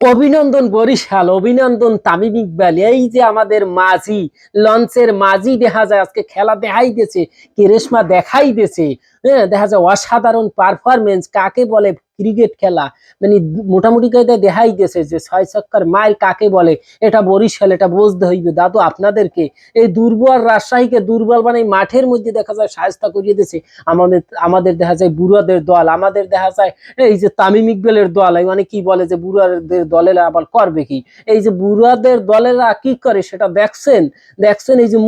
অভিনন্দন বরিশাল, অভিনন্দন তামিম ইকবাল। এই যে আমাদের মাঝি, লঞ্চের মাঝি দেখা যায়, আজকে খেলা দেখাই দিয়েছে, কেরেশমা দেখাই দিয়েছে। হ্যাঁ দেখা যায় অসাধারণ পারফরমেন্স কাকে বলে ক্রিকেট খেলা? মানে মোটামুটি কায়দায় দেখাই দিয়েছে যে ছয় ছক্কার মাইল কাকে বলে? এটা বরিশাল, এটা বুঝতে হইবে। দাদু, আপনাদেরকে এই দুর্বল রাজশাহীকে দুর্বল মানে মাঠের মধ্যে দেখা যায় সাহস্তা করিয়ে দিয়েছে। আমাদের আমাদের দেখা যায় বুড়াদের দল, আমাদের দেখা যায় এই যে তামিম ইকবালের দল মানে কি বলে যে বুড়াদের দলের আবার করবে কি? এই যে বুড়াদের দলেরা কি করে সেটা দেখছেন? দেখছেন এই যে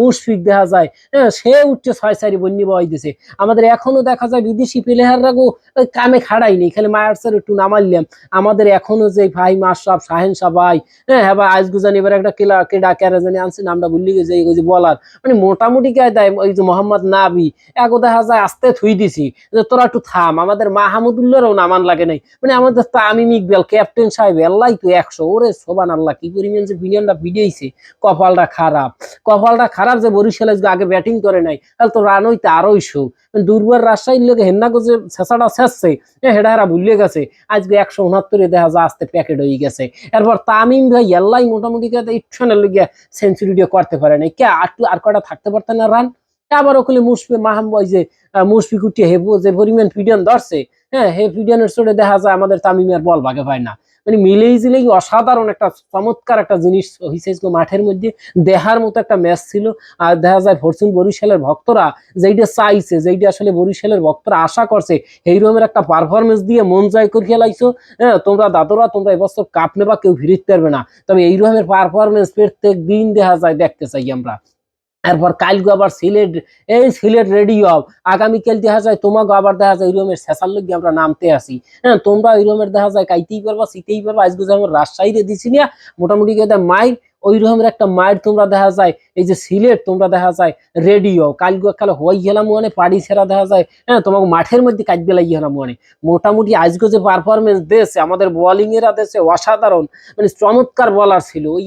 মুশফিক দেখা যায় হ্যাঁ সে উঠছে ছয় সারি বন্যি বয় দিছে আমাদের এখনও দেখা যায় বিদেশি প্লেয়াররাও ওই কামে খাড়াইনি খালি মায়ার্সের একটু নামাইলাম আমাদের এখনও যে ভাই মাসরাফ শাহেন ভাই হ্যাঁ হ্যাঁ ভাই আজ গুজান এবার একটা কেলা, কেডা ক্যারা জানি আনছে, নামটা ভুলি গেছে, এই যে বলার। মানে মোটামুটি গায়ে দেয় ওই যে মোহাম্মদ নাবি এগো দেখা যায় আস্তে থুই দিছি, যে তোরা একটু থাম, আমাদের মাহমুদুল্লাহরও নামান লাগে নাই। মানে আমাদের তামিম ইকবাল ক্যাপ্টেন সাহেব আল্লাহ তো একশো, ওরে সোবান আল্লাহ কি পরিমাণ যে বিলিয়নটা ভিডিয়েছে, কপালটা খারাপ। কপালটা খারাপ যে বরিশালে আগে ব্যাটিং করে নাই, তাহলে তো রান হইতে আড়াইশো দুর্বার রাজশাহীর লোকে হেন্না যে ছেঁচাটা ছেঁচছে হেডা হেরা ভুলিয়ে গেছে। আজকে একশো উনহাত্তরে দেখা যায় আসতে প্যাকেট হয়ে গেছে। এরপর তামিম ভাই এল্লাই মোটামুটি ইচ্ছনের লোকে সেঞ্চুরি দিয়ে করতে পারে নাই। কে আর আর কটা থাকতে পারতেন না রান? আবার ওখানে মুশফি মাহাম ওই যে আহ, মুশফিক উঠিয়ে হেবু যে পরিমাণ ফিডিয়ান ধরছে হ্যাঁ হে ফিডিয়ানের চোটে দেখা যায় আমাদের তামিমের বল ভাগে পায় না। মানে মিলেই জিলেই অসাধারণ একটা, চমৎকার একটা জিনিস হয়েছে মাঠের মধ্যে। দেহার মতো একটা ম্যাচ ছিল। আর দেখা যায় ফরচুন বরিশালের ভক্তরা যেইটা চাইছে, যেইটা আসলে বরিশালের ভক্তরা আশা করছে, এই রকমের একটা পারফরমেন্স দিয়ে মন জয় করে খেলাইছো হ্যাঁ তোমরা দাদুরা, তোমরা এবছর কাপ নেবা, কেউ ফিরিতে পারবে না। তবে এই রকমের পারফরমেন্স প্রত্যেক দিন দেখা যায় দেখতে চাই আমরা। এরপর কালকে আবার সিলেট, এই সিলেট রেডি হও আগামীকাল দেখা যায় তোমাকে আবার দেখা যায়, এই রকমের শেষার লোক আমরা নামতে আসি। হ্যাঁ তোমরা ইরমের দেখা যায়, কাইতেই পারবা শীতেই পারবা। আজকে যেমন রাজশাহীতে দিছি না, মোটামুটি কে মাইর ওই রকমের একটা মায়ের তোমরা দেখা যায়, এই যে সিলেট তোমরা দেখা যায়, রেডিও কালকে কালে হই গেলাম মানে পাড়ি ছেড়া দেখা যায় হ্যাঁ তোমাকে মাঠের মধ্যে কাজ বেলাই গেলাম মানে মোটামুটি আজকে যে পারফরমেন্স দিয়েছে আমাদের বোলিং এরা দিয়েছে অসাধারণ মানে চমৎকার বলার ছিল। ওই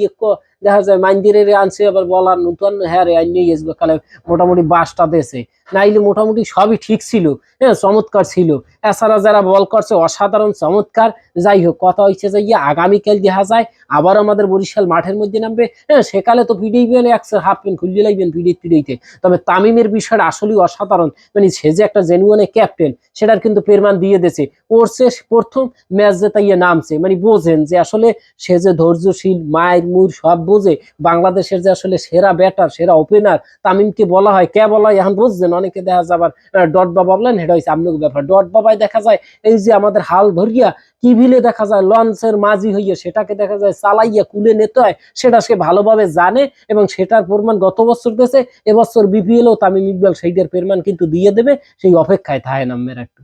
দেখা যায়, মাইন্দিরের আনছে, আবার বলার নতুন হ্যাঁ রে নিয়ে আসবে কালে, মোটামুটি বাসটা দিয়েছে নাইলে মোটামুটি সবই ঠিক ছিল। হ্যাঁ চমৎকার ছিল। এছাড়া যারা বল করছে, অসাধারণ, চমৎকার। যাই হোক, কথা হচ্ছে যে ইয়ে আগামীকাল দেখা যায়, আবার আমাদের বরিশাল মাঠের মধ্যে নামবে। হ্যাঁ সেকালে তো পিডিবেন একশো হাফ প্যান্ট খুলিয়ে লাগবেন পিডি পিডিতে তবে তামিমের বিষয়টা আসলেই অসাধারণ। মানে সে যে একটা জেনুয়ানে ক্যাপ্টেন সেটার কিন্তু পেরমান দিয়ে দিয়েছে। ওর সে প্রথম ম্যাচ জেতাইয়ে নামছে মানে বোঝেন যে আসলে সে যে ধৈর্যশীল, মায়ের মুর সব বোঝে। বাংলাদেশের যে আসলে সেরা ব্যাটার সেরা ওপেনার তামিমকে বলা হয়, কে বলা হয় এখন বুঝছেন? অনেকে দেখা যাবার ডট বাবা বললেন এটা হয়েছে আমনুক ব্যাপার। ডট বাবায় দেখা যায়, এই যে আমাদের হাল ধরিয়া কি ভিলে দেখা যায়, লঞ্চের মাঝি হইয়া সেটাকে দেখা যায় চালাইয়া কুলে নিতে হয়। সেটা সে ভালোভাবে জানে এবং সেটার পরিমাণ গত বছর দিয়েছে এবছর বিপিএল ও তামিম ইকবাল সেইটার পরিমাণ কিন্তু দিয়ে দেবে, সেই অপেক্ষায় থাকে নামের একটু।